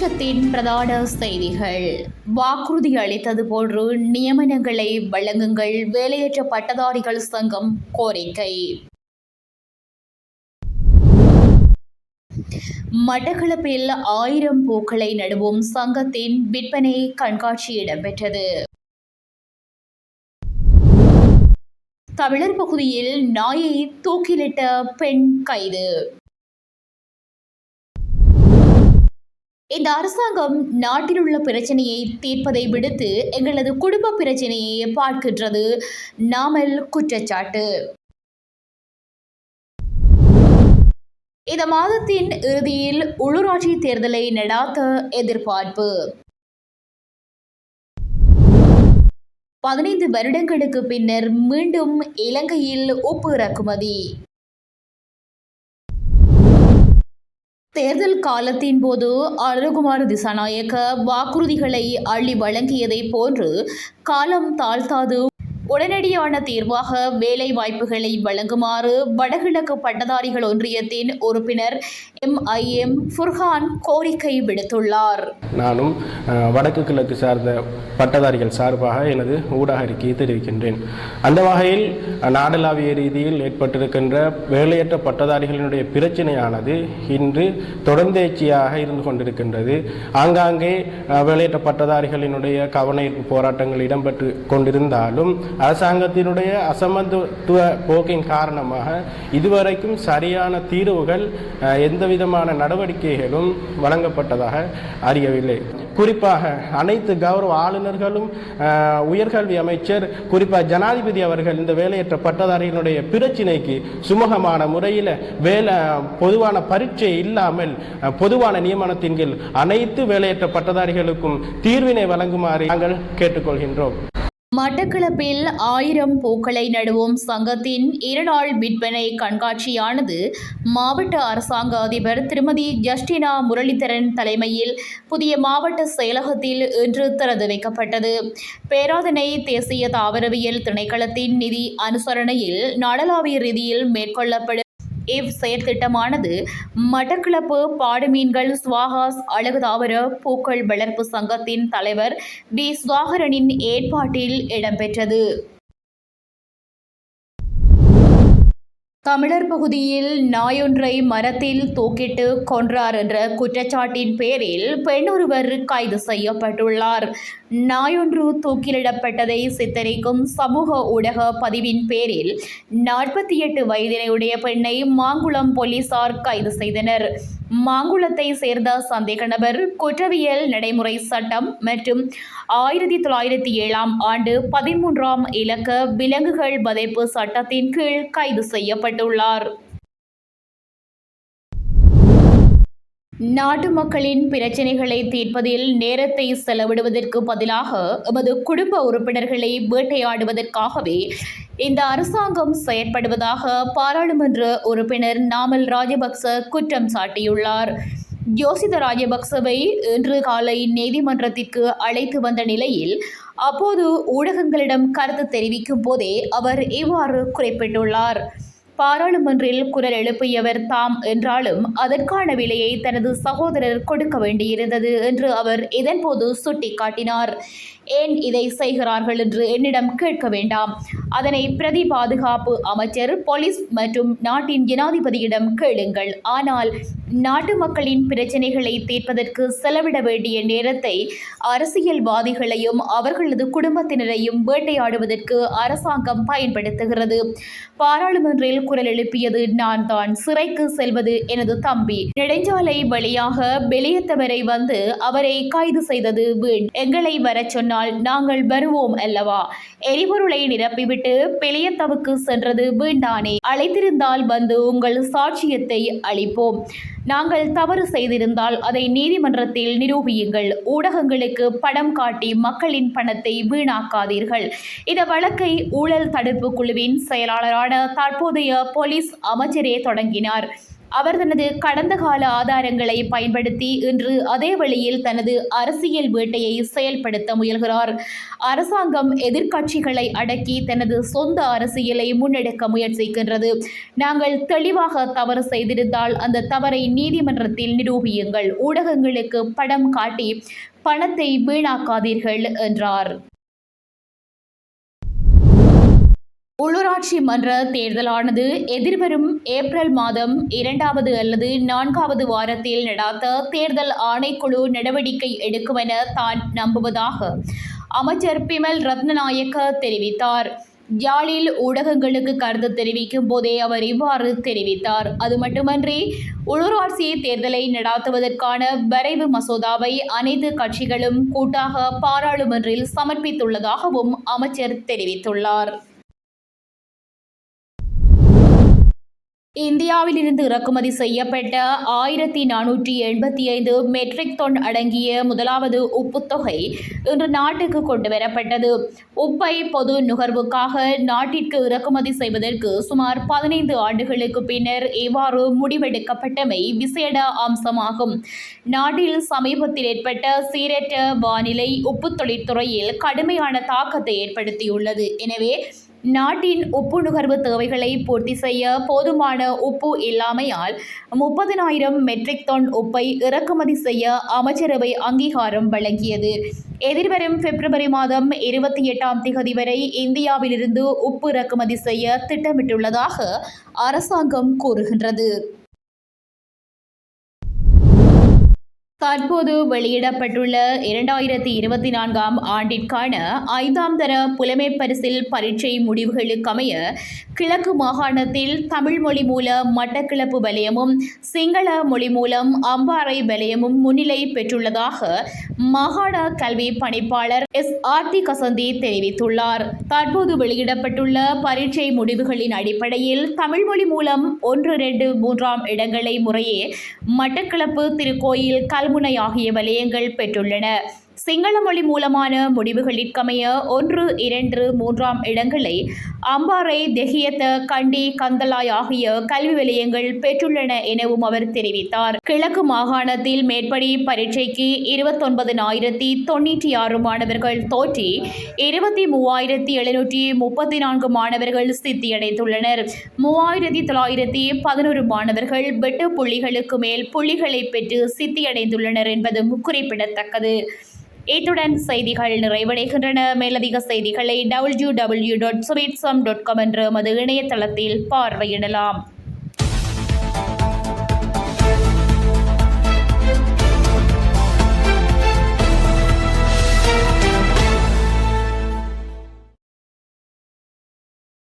தேசத்தின் பிரதான செய்திகள். வாக்குறுதி அளித்தது போன்று நியமனங்களை வழங்குங்கள். வேலையற்ற பட்டதாரிகள் சங்கம் கோரிக்கை. மட்டக்களப்பில் ஆயிரம் பூக்களை நடுவோம் சங்கத்தின் விற்பனை கண்காட்சி இடம்பெற்றது. தமிழர் பகுதியில் நாயை தூக்கிலிட்ட பெண் கைது. இந்த அரசாங்கம் நாட்டில் உள்ள பிரச்சனையை தீர்ப்பதை விடுத்து எங்களது குடும்ப பிரச்சனையை பார்க்கின்றது. நாமல் குற்றச்சாட்டு. இந்த மாதத்தின் இறுதியில் உள்ளூராட்சி தேர்தலை நடாத்த எதிர்பார்ப்பு. பதினைந்து வருடங்களுக்கு பின்னர் மீண்டும் இலங்கையில் உப்பு இறக்குமதி. தேர்தல் காலத்தின் போது அருகுமார் திசாநாயக்க வாக்குறுதிகளை அள்ளி வழங்கியதைப் போன்று காலம் தாழ்த்தாது உடனடியான தீர்வாக வேலை வாய்ப்புகளை வழங்குமாறு வடகிழக்கு பட்டதாரிகள் ஒன்றியத்தின் உறுப்பினர் எம்ஐஎம் ஃபுர்ஹான் கோரிக்கை விடுத்துள்ளார். நானும் வடக்கு கிழக்கு சார்ந்த பட்டதாரிகள் சார்பாக எனது ஊடக அறிக்கையை தெரிவிக்கின்றேன். அந்த வகையில் நாடளாவிய ரீதியில் ஏற்பட்டிருக்கின்ற வேலையற்ற பட்டதாரிகளினுடைய பிரச்சனையானது இன்று தொடர்ந்தேச்சியாக இருந்து கொண்டிருக்கின்றது. ஆங்காங்கே வேலையற்ற பட்டதாரிகளினுடைய கவனீர்ப்பு போராட்டங்கள் இடம்பெற்று கொண்டிருந்தாலும் அரசாங்கத்தினுடைய அசமத்துவ போக்கின் காரணமாக இதுவரைக்கும் சரியான தீர்வுகள் எந்த விதமான நடவடிக்கைகளும் வழங்கப்பட்டதாக அறியவில்லை. குறிப்பாக அனைத்து கௌரவ ஆளுநர்களும் உயர்கல்வி அமைச்சர் குறிப்பாக ஜனாதிபதி அவர்கள் இந்த வேலையற்ற பட்டதாரிகளுடைய பிரச்சினைக்கு சுமூகமான முறையில் வேலை பொதுவான பரீட்சை இல்லாமல் பொதுவான நியமனத்தின் கீழ் அனைத்து வேலையற்ற பட்டதாரிகளுக்கும் தீர்வினை வழங்குமாறு நாங்கள் கேட்டுக்கொள்கின்றோம். மட்டக்களப்பில் ஆயிரம் பூக்களை நடுவோம் சங்கத்தின் இருநாள் விற்பனை கண்காட்சியானது மாவட்ட அரசாங்க அதிபர் திருமதி ஜஸ்டினா முரளிதரன் தலைமையில் புதிய மாவட்ட செயலகத்தில் இன்று திறந்து வைக்கப்பட்டது. பேராதனை தேசிய தாவரவியல் திணைக்களத்தின் நிதி அனுசரணையில் நாடளாவிய ரீதியில் மேற்கொள்ளப்படும் இவ் செயற்திட்டமானது மட்டக்களப்பு பாடுமீன்கள் சுவாகாஸ் அழகு தாவர பூக்கள் வளர்ப்பு சங்கத்தின் தலைவர் டி சுவாகரனின் ஏற்பாட்டில் இடம்பெற்றது. தமிழர் பகுதியில் நாயொன்றை மரத்தில் தூக்கிட்டு கொன்றார் என்ற குற்றச்சாட்டின் பேரில் பெண்ணொருவர் கைது செய்யப்பட்டுள்ளார். நாயொன்று தூக்கிலிடப்பட்டதை சித்தரிக்கும் சமூக ஊடக பதிவின் பேரில் நாற்பத்தி எட்டு வயதினையுடைய பெண்ணை மாங்குளம் போலீசார் கைது செய்தனர். மாங்குளத்தை சேர்ந்த சந்தேக நபர் குற்றவியல் நடைமுறை சட்டம் மற்றும் ஆயிரத்தி தொள்ளாயிரத்தி ஏழாம் ஆண்டு பதிமூன்றாம் இலக்க விலங்குகள் வதைப்பு சட்டத்தின் கீழ் கைது செய்யப்பட்டுள்ளார். நாட்டு மக்களின் பிரச்சனைகளை தீர்ப்பதில் நேரத்தை செலவிடுவதற்கு பதிலாக எமது குடும்ப உறுப்பினர்களை வேட்டையாடுவதற்காகவே இந்த அரசாங்கம் செயற்படுவதாக பாராளுமன்ற உறுப்பினர் நாமல் ராஜபக்ச குற்றம் சாட்டியுள்ளார். ஜோசித ராஜபக்சவை இன்று காலை நீதிமன்றத்திற்கு அழைத்து வந்த நிலையில் அப்போது ஊடகங்களிடம் கருத்து தெரிவிக்கும் போதே அவர் இவ்வாறு குறிப்பிட்டுள்ளார். பாராளுமன்றில் குரல் எழுப்பியவர் தாம் என்றாலும் அதற்கான விலையை தனது சகோதரர் கொடுக்க வேண்டியிருந்தது என்று அவர் இதன்போது சுட்டிக்காட்டினார். ஏன் இதை செய்கிறார்கள் என்று என்னிடம் கேட்க வேண்டாம். அதனை பிரதி பாதுகாப்பு அமைச்சர் போலீஸ் மற்றும் நாட்டின் ஜனாதிபதியிடம் கேளுங்கள். ஆனால் நாட்டு மக்களின் பிரச்சனைகளை தீர்ப்பதற்கு செலவிட வேண்டிய நேரத்தை அரசியல்வாதிகளையும் அவர்களது குடும்பத்தினரையும் வேட்டையாடுவதற்கு அரசாங்கம் பயன்படுத்துகிறது. பாராளுமன்றில் குரல் எழுப்பியது நான் தான் சிறைக்கு செல்வது எனது தம்பி. நெடுஞ்சாலை வழியாக வெளியத்தவரை வந்து அவரை கைது செய்தது வீண். எங்களை வரச் சொன்னால் நாங்கள் வருவோம் அல்லவா? எரிபொருளை நிரப்பிவிட்டு பெளியத்தவுக்கு சென்றது வீண்டானே அழைத்திருந்தால் வந்து உங்கள் சாட்சியத்தை அளிப்போம். நாங்கள் தவறு செய்திருந்தால் அதை நீதிமன்றத்தில் நிரூபியுங்கள். ஊடகங்களுக்கு படம் காட்டி மக்களின் பணத்தை வீணாக்காதீர்கள். இந்த வழக்கை ஊழல் தடுப்பு குழுவின் செயலாளரான தற்போதைய போலீஸ் அமைச்சரே தொடங்கினார். அவர் தனது கடந்த கால ஆதாரங்களை பயன்படுத்தி இன்று அதே வழியில் தனது அரசியல் வேட்டையை செயல்படுத்த முயல்கிறார். அரசாங்கம் எதிர்க்கட்சிகளை அடக்கி தனது சொந்த அரசியலை முன்னெடுக்க முயற்சிக்கின்றது. நாங்கள் தெளிவாக தவறு செய்திருந்தால் அந்த தவறை நீதிமன்றத்தில் நிரூபியுங்கள். ஊடகங்களுக்கு படம் காட்டி பணத்தை வீணாக்காதீர்கள் என்றார். உள்ளூராட்சி மன்ற தேர்தலானது எதிர்வரும் ஏப்ரல் மாதம் இரண்டாவது அல்லது நான்காவது வாரத்தில் நடாத்த தேர்தல் ஆணைக்குழு நடவடிக்கை எடுக்கும் என தான் நம்புவதாக அமைச்சர் பிமல் ரத்னநாயக்க தெரிவித்தார். யாழில் ஊடகங்களுக்கு கருத்து தெரிவிக்கும் போதே அவர் இவ்வாறு தெரிவித்தார். அது மட்டுமன்றி உள்ளூராட்சி தேர்தலை நடாத்துவதற்கான வரைவு மசோதாவை அனைத்து கட்சிகளும் கூட்டாக பாராளுமன்றில் சமர்ப்பித்துள்ளதாகவும் அமைச்சர் தெரிவித்துள்ளார். இந்தியாவிலிருந்து இறக்குமதி செய்யப்பட்ட ஆயிரத்தி நானூற்றி எண்பத்தி ஐந்து மெட்ரிக் டன் அடங்கிய முதலாவது உப்புத்தொகை இன்று நாட்டுக்கு கொண்டு வரப்பட்டது உப்பை பொது நுகர்வுக்காக நாட்டிற்கு இறக்குமதி செய்வதற்கு சுமார் பதினைந்து ஆண்டுகளுக்கு பின்னர் இவ்வாறு முடிவெடுக்கப்பட்டமை விசேட அம்சமாகும். நாட்டில் சமீபத்தில் ஏற்பட்ட சீரற்ற வானிலை உப்பு தொழிற்துறையில் கடுமையான தாக்கத்தை ஏற்படுத்தியுள்ளது. எனவே நாட்டின் உப்பு நுகர்வு தேவைகளை பூர்த்தி செய்ய போதுமான உப்பு இல்லாமையால் முப்பதினாயிரம் மெட்ரிக் டன் உப்பை இறக்குமதி செய்ய அமைச்சரவை அங்கீகாரம் வழங்கியது. எதிர்வரும் பிப்ரவரி மாதம் இருபத்தி எட்டாம் திகதி வரை இந்தியாவிலிருந்து உப்பு இறக்குமதி செய்ய திட்டமிட்டுள்ளதாக அரசாங்கம் கூறுகின்றது. தற்போது வெளியிடப்பட்டுள்ள இரண்டாயிரத்தி இருபத்தி நான்காம் ஆண்டிற்கான ஐந்தாம் தர புலமை பரிசில் பரீட்சை முடிவுகளுக்கமைய கிழக்கு மாகாணத்தில் தமிழ் மொழி மூலம் மட்டக்கிழப்பு வலயமும் சிங்கள மொழி மூலம் அம்பாறை வலயமும் முன்னிலை பெற்றுள்ளதாக மாகாண கல்வி பணிப்பாளர் எஸ். ஆர்த்தி கசந்தி தெரிவித்துள்ளார். தற்போது வெளியிடப்பட்டுள்ள பரீட்சை முடிவுகளின் அடிப்படையில் தமிழ் மொழி மூலம் ஒன்று இரண்டு மூன்றாம் இடங்களை முறையே மட்டக்களப்பு திருக்கோயில் கல்வி கல்முனை ஆகிய வலயங்கள் பெற்றுள்ளன. சிங்கள மொழி மூலமான முடிவுகளிற்கமைய ஒன்று இரண்டு மூன்றாம் இடங்களை அம்பாறை தெஹியத்த கண்டி கந்தலாய் ஆகிய கல்வி விலையங்கள் பெற்றுள்ளன எனவும் அவர் தெரிவித்தார். கிழக்கு மாகாணத்தில் மேற்படி பரீட்சைக்கு இருபத்தொன்பதினாயிரத்தி தொண்ணூற்றி ஆறு மாணவர்கள் தோற்றி இருபத்தி மூவாயிரத்தி எழுநூற்றி முப்பத்தி நான்கு மாணவர்கள் சித்தியடைந்துள்ளனர். மூவாயிரத்தி தொள்ளாயிரத்தி பதினோரு மாணவர்கள் வெட்டு புள்ளிகளுக்கு மேல் புள்ளிகளை பெற்று சித்தியடைந்துள்ளனர் என்பதும் குறிப்பிடத்தக்கது. இத்துடன் செய்திகள் நிறைவடைகின்றன. மேலதிக செய்திகளை W W dot dot com என்ற மது இணையதளத்தில் பார்வையிடலாம்.